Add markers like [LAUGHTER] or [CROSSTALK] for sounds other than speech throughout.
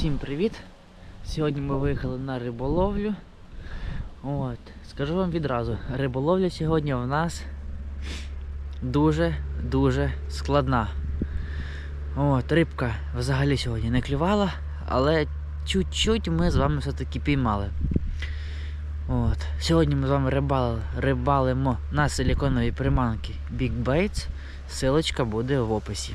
Всім привіт! Сьогодні ми виїхали на риболовлю. От, скажу вам відразу, риболовля сьогодні у нас дуже-дуже складна. От, рибка взагалі сьогодні не клювала, але чуть-чуть ми з вами все-таки піймали. От. Сьогодні ми з вами рибали, рибалимо на силіконовій приманки Big Baits. Силочка буде в описі.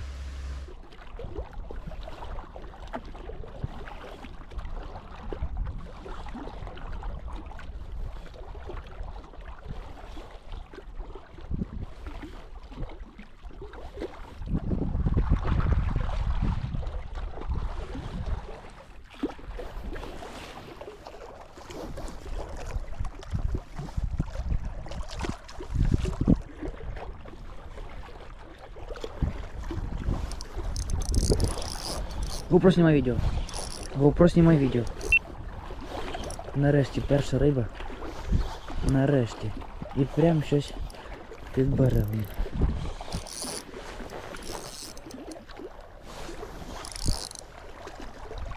GoPro знімай відео. GoPro знімай відео. Нарешті перша риба. Нарешті. І прям щось під берегом.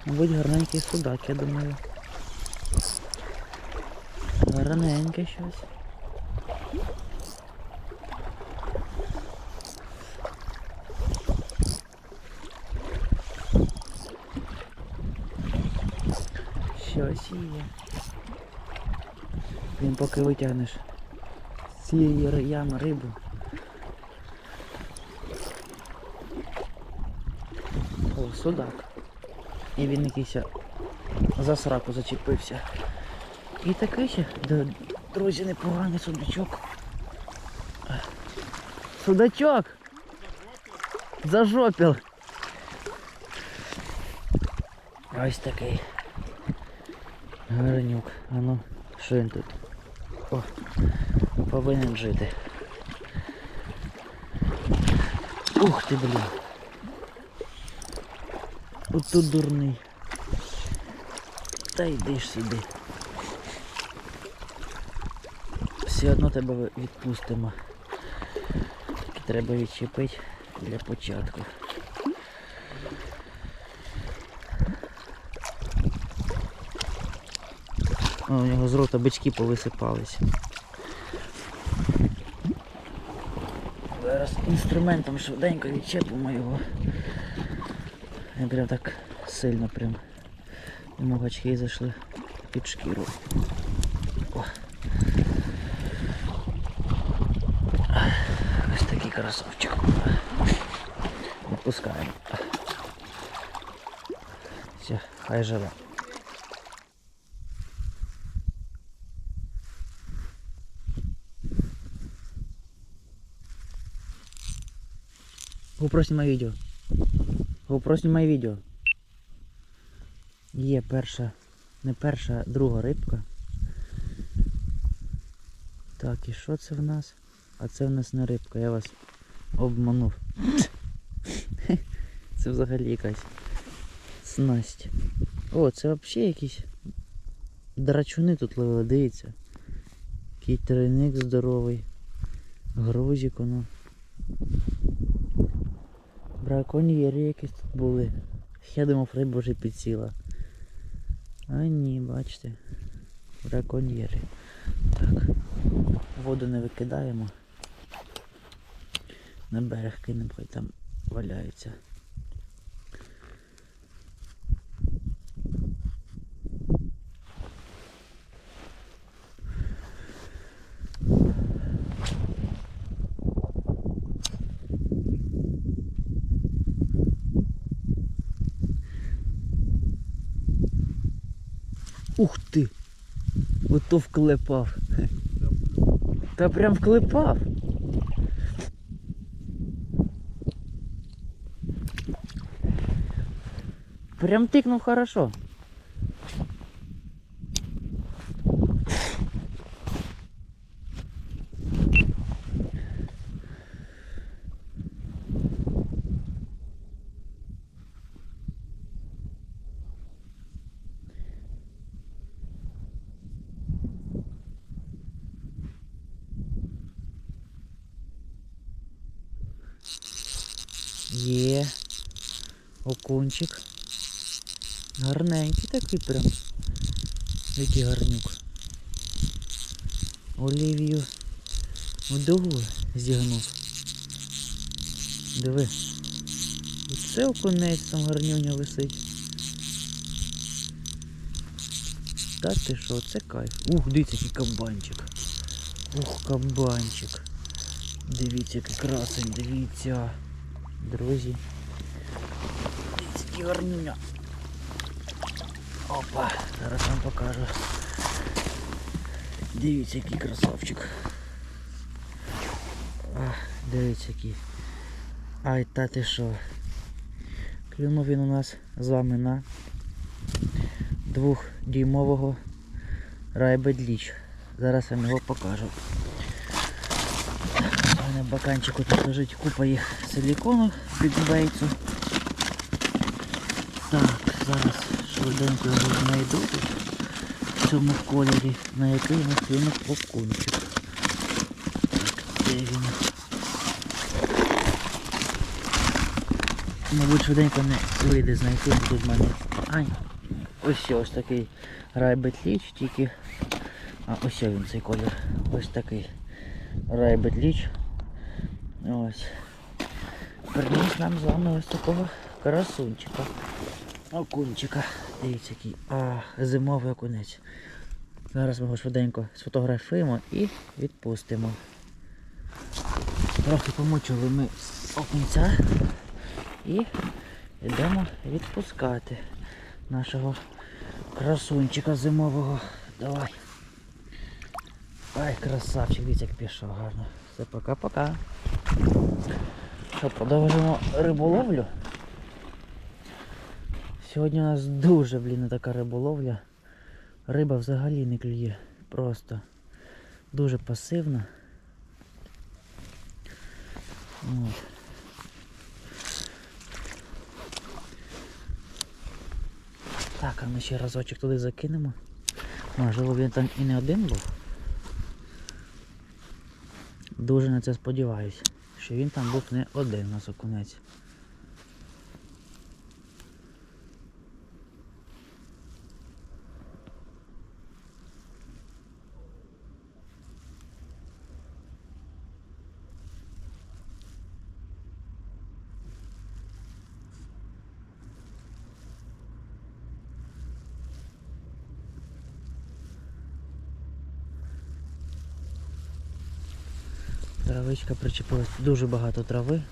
Гарненький судак, я думаю. Гарненьке щось. Щось є. Він поки витягнеш з цієї ями рибу. О, судак. І він якийсь за сраку зачепився. І такий ще, друзі, непоганий судачок. Судачок! Зажопіл! Ось такий. Гарнюк. А ну, що він тут? О, повинен жити. Ух ти, блін. От тут дурний. Та йди ж сюди. Все одно тебе відпустимо. Треба відчепити для початку. У нього з рота бички повисипались. Зараз інструментом швиденько відчепимо його. І прям так сильно прям йому гачки зайшли під шкіру. О. Ось такий красавчик. Відпускаємо. Все, хай живе. GoPro знімай відео. GoPro знімай відео. Є перша, не перша, друга рибка. Так, і що це в нас? А це в нас не рибка, я вас обманув. [LAUGHS] Це взагалі якась снасть. О, це взагалі якісь драчуни тут ловили, дивіться. Який тройник здоровий. Грузик воно. Браконьєри якісь тут були. Я думав, риба вже підсіла. А ні, бачите. Браконьєри. Так. Воду не викидаємо. На берег кинемо, хай там валяються. Ух ти! Ото вклепав. Та прям вклепав. Прям тикнув хорошо. Є. Гарненький такий прям. Який гарнюк. Олівію в дугу зігнув. Диви. І це окунець там гарнюня висить. Та ти що, це кайф. Ух, дивіться, який кабанчик. Ух, кабанчик. Дивіться, який красень, дивіться. Друзі. Гарнюня. Опа, зараз вам покажу. Дивіться, який красавчик. Ах, дивіться який. Ай, та ти що. Клюнув він у нас з вами на двохдюймового райбедліч. Зараз я його покажу. У мене баканчику тут лежить купа їх силікону бікбейцу. Так, зараз швиденько його знайду в цьому кольорі, на який нас клюнув окунчик. Так, де він? Мабуть, швиденько не вийде знайти тут в мене. Ай. Ось ось такий райбетліч, тільки. А ось він цей колір. Ось такий райбетліч. Ось. Приніс нам з вами ось такого красунчика. Окунчика. Дивіться який. А, зимовий окунець. Зараз ми його швиденько сфотографуємо і відпустимо. Трохи помучили ми окунця і йдемо відпускати нашого красунчика зимового. Давай. Ай, красавчик, дивіться, як пішов гарно. Все, пока-пока. Що, продовжуємо риболовлю. Сьогодні у нас дуже, блін, така риболовля. Риба взагалі не клює. Просто дуже пасивна. От. Так, а ми ще разочок туди закинемо. Можливо, він там і не один був. Дуже на це сподіваюся, що він там був не один у нас окунець. Травичка причепилась. Дуже багато трави.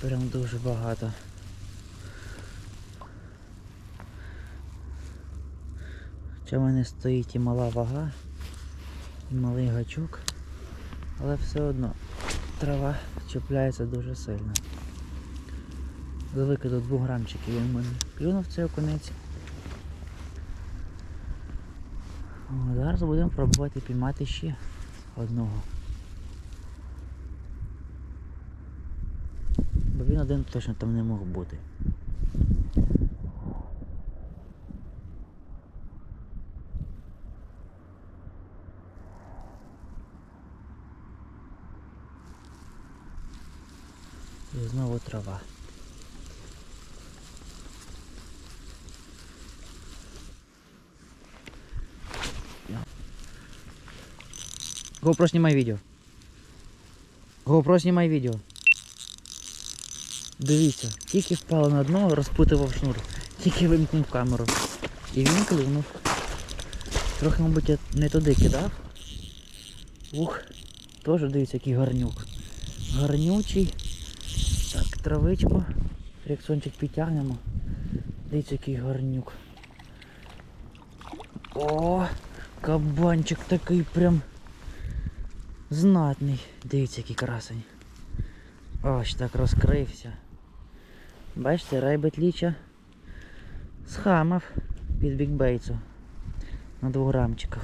Прям дуже багато. Хоча в мене стоїть і мала вага, і малий гачок, але все одно трава чіпляється дуже сильно. З викиду 2 грамчиків він мене клюнув цей окунець. Зараз будемо пробувати піймати ще одного. Бо він один точно там не мог бути. І знову трава. GoPro снимай видео. GoPro снимай відео. Дивіться, тільки впало на дно, розпутував шнур. Тільки вимкнув камеру. І він клюнув. Трохи, мабуть, я не туди кидав. Ух, теж дивіться, який гарнюк. Гарнючий. Так, травичку. Рексончик підтягнемо. Дивіться, який гарнюк. О, кабанчик такий прям знатний. Дивіться, який красень. Ось так розкрився. Бачите, райбет ліча схамав під бікбейцу на двох грамчиках.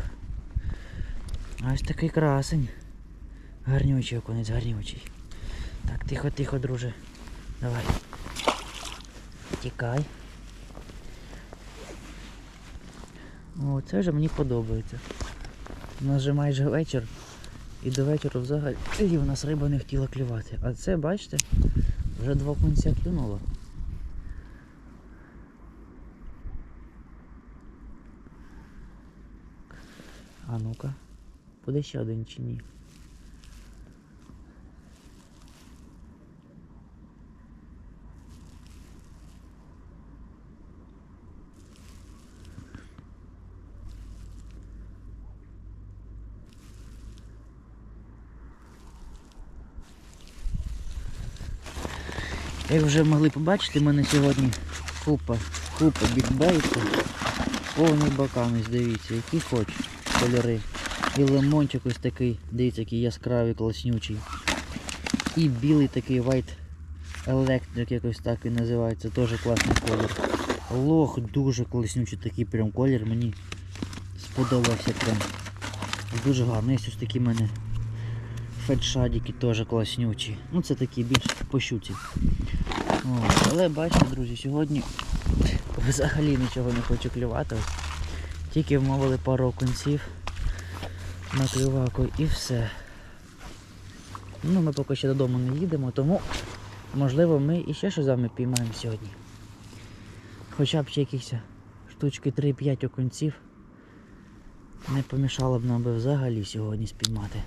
Ось такий красень. Гарнючий окунець, гарнючий. Так, тихо, тихо, друже. Давай. Тікай. О, це вже мені подобається. У нас вже майже вечір. І до вечора взагалі в нас риба не хотіла клювати. А це, бачите, вже два кінця клюнуло. А ну-ка, буде ще один чи ні? Як вже могли побачити, в мене сьогодні купа, купа бікбейту. Повний бокам, ось дивіться, які хоч кольори. І лимончик ось такий, дивіться, який яскравий, класнючий. І білий такий white electric, якось так він називається, теж класний колір. Лох дуже класнючий такий прям колір, мені сподобався прям. Дуже гарно. Є ось такі в мене фетшадики теж класнючі. Ну це такі більш пощуті. От. Але бачите, друзі, сьогодні [LAUGHS] взагалі нічого не хочу клювати. Тільки вмовили пару окунців на клюваку і все. Ну, ми поки ще додому не їдемо, тому можливо ми і ще щось з вами піймаємо сьогодні. Хоча б ще якісь штучки 3-5 окунців не помішало б нам би взагалі сьогодні спіймати.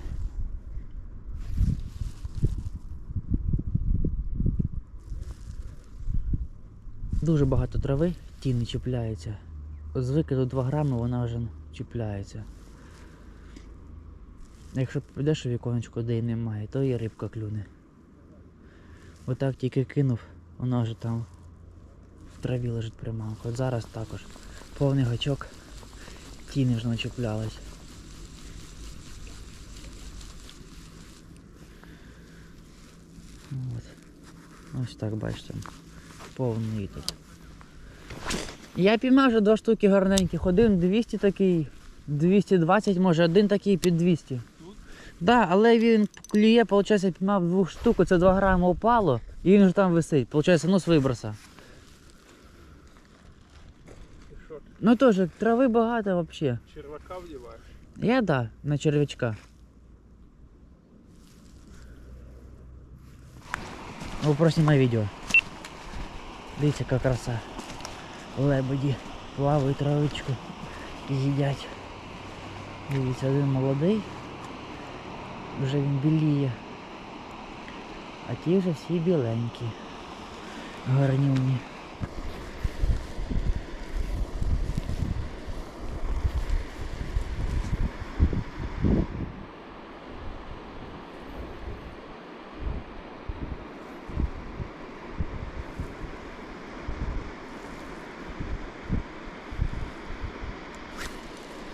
Дуже багато трави, ті не чіпляється. З викиду 2 грами вона вже чіпляється. Якщо підеш у віконечко, де й немає, то і рибка клюне. Отак тільки кинув, вона вже там в траві лежить приманка. От зараз також повний гачок тіни вже начіплялась. От. Ось так бачите. Повний тут. Я піймав вже два штуки гарненьких. Один 200 такий, 220 може, один такий під 200. Так, да, але він клює, виходить, піймав двох штук, це 2 грами упало, і він вже там висить. Ну з виброса. Ну теж, трави багато взагалі. червака вдіваєш? Я да, на червячка. Ну, проснімай відео. Дивіться, яка краса. Лебеді плавають травичку і їдять. Дивіться, один молодий. Вже він біліє. А ті вже всі біленькі. Гарнюні.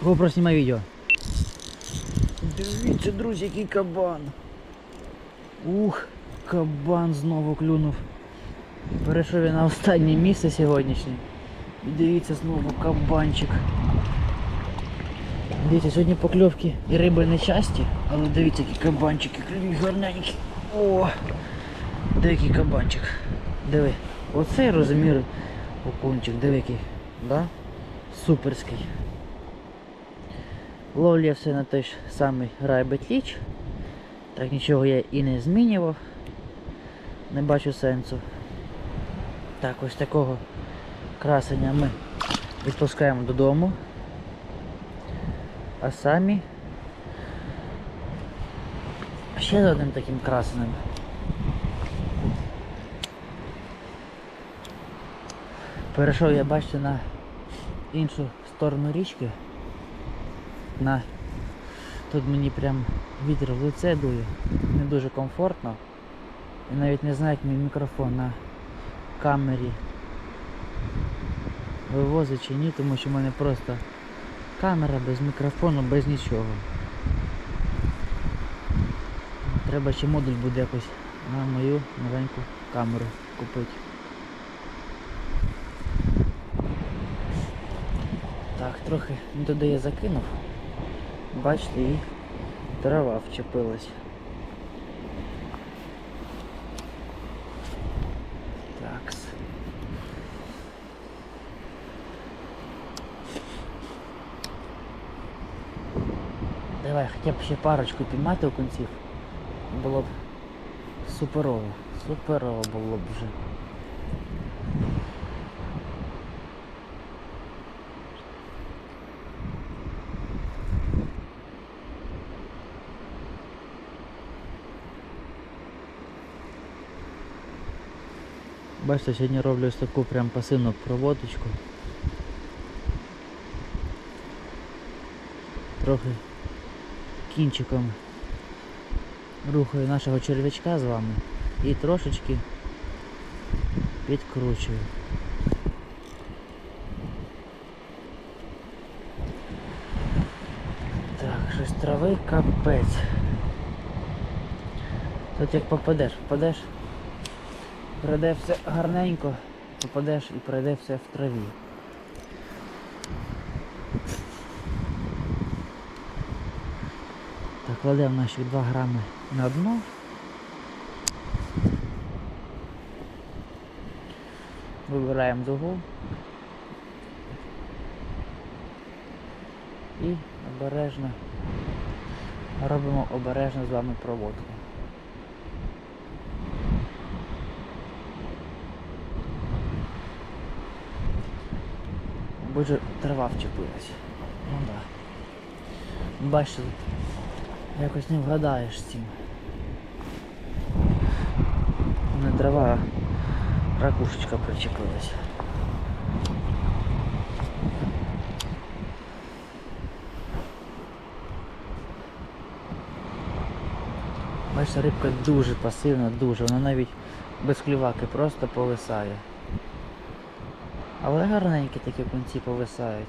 GoPro знімай відео. Дивіться, друзі, який кабан. Ух, кабан знову клюнув. Перейшов я на останнє місце сьогоднішнє. І дивіться знову кабанчик. Дивіться, сьогодні покльовки і риби не часті, але дивіться, які кабанчики клюють гарненькі. О! Дикий кабанчик. Диви. Оцей розмір окунчик, диви який. Да? Суперський. Ловлю я все на той ж самий райбетліч. Так нічого я і не змінював. Не бачу сенсу. Так, ось такого красення ми відпускаємо додому. А самі ще за одним таким красеним. Перейшов я, бачите, на іншу сторону річки. На тут мені прям вітер в лице дує, не дуже комфортно. І навіть не знаю, як мій мікрофон на камері вивозить чи ні, тому що в мене просто камера без мікрофону, без нічого. Треба ще модуль буде якось на мою новеньку камеру купити. Так, трохи не туди я закинув. Бачите, і трава вчепилась. Такс. Давай хоча б ще парочку піймати окунців. Було б суперово. Суперово було б вже. Бачите, сьогодні роблю ось таку прям пасивну проводочку. Трохи кінчиком рухаю нашого черв'ячка з вами і трошечки підкручую. Так, щось трави капець. Тут як попадеш, попадеш, пройде все гарненько, попадеш і пройде все в траві. Так, кладемо наші 2 грами на дно. Вибираємо дугу. І обережно робимо обережно з вами проводку. Будь же трава вчепилась. Ну да. Бачите, якось не вгадаєш з цим. Не трава, а ракушечка причепилась. Бачите, рибка дуже пасивна, дуже. Вона навіть без клюваки просто повисає. Але гарненькі такі кінці повисають.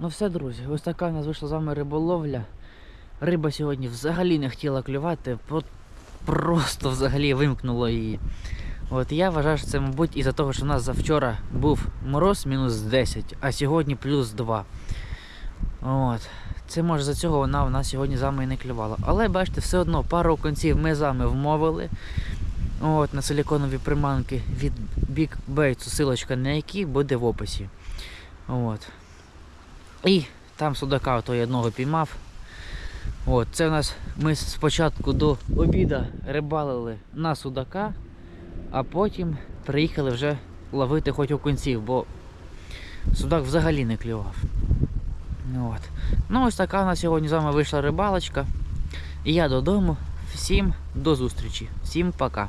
Ну все, друзі, ось така в нас вийшла з вами риболовля. Риба сьогодні взагалі не хотіла клювати, просто взагалі вимкнуло її. От я вважаю, що це, мабуть, із-за того, що у нас завчора був мороз мінус 10, а сьогодні плюс 2. От. Це може за цього вона в нас сьогодні з вами і не клювала. Але бачите, все одно пару конців ми з вами вмовили. От, на силіконові приманки від Big Bait, силочка на які буде в описі. От. І там судака той одного піймав. От, це у нас ми спочатку до обіда рибалили на судака, а потім приїхали вже ловити хоч окунців, бо судак взагалі не клював. От. Ну ось така у нас сьогодні з вами вийшла рибалочка. І я додому. Всім до зустрічі. Всім пока.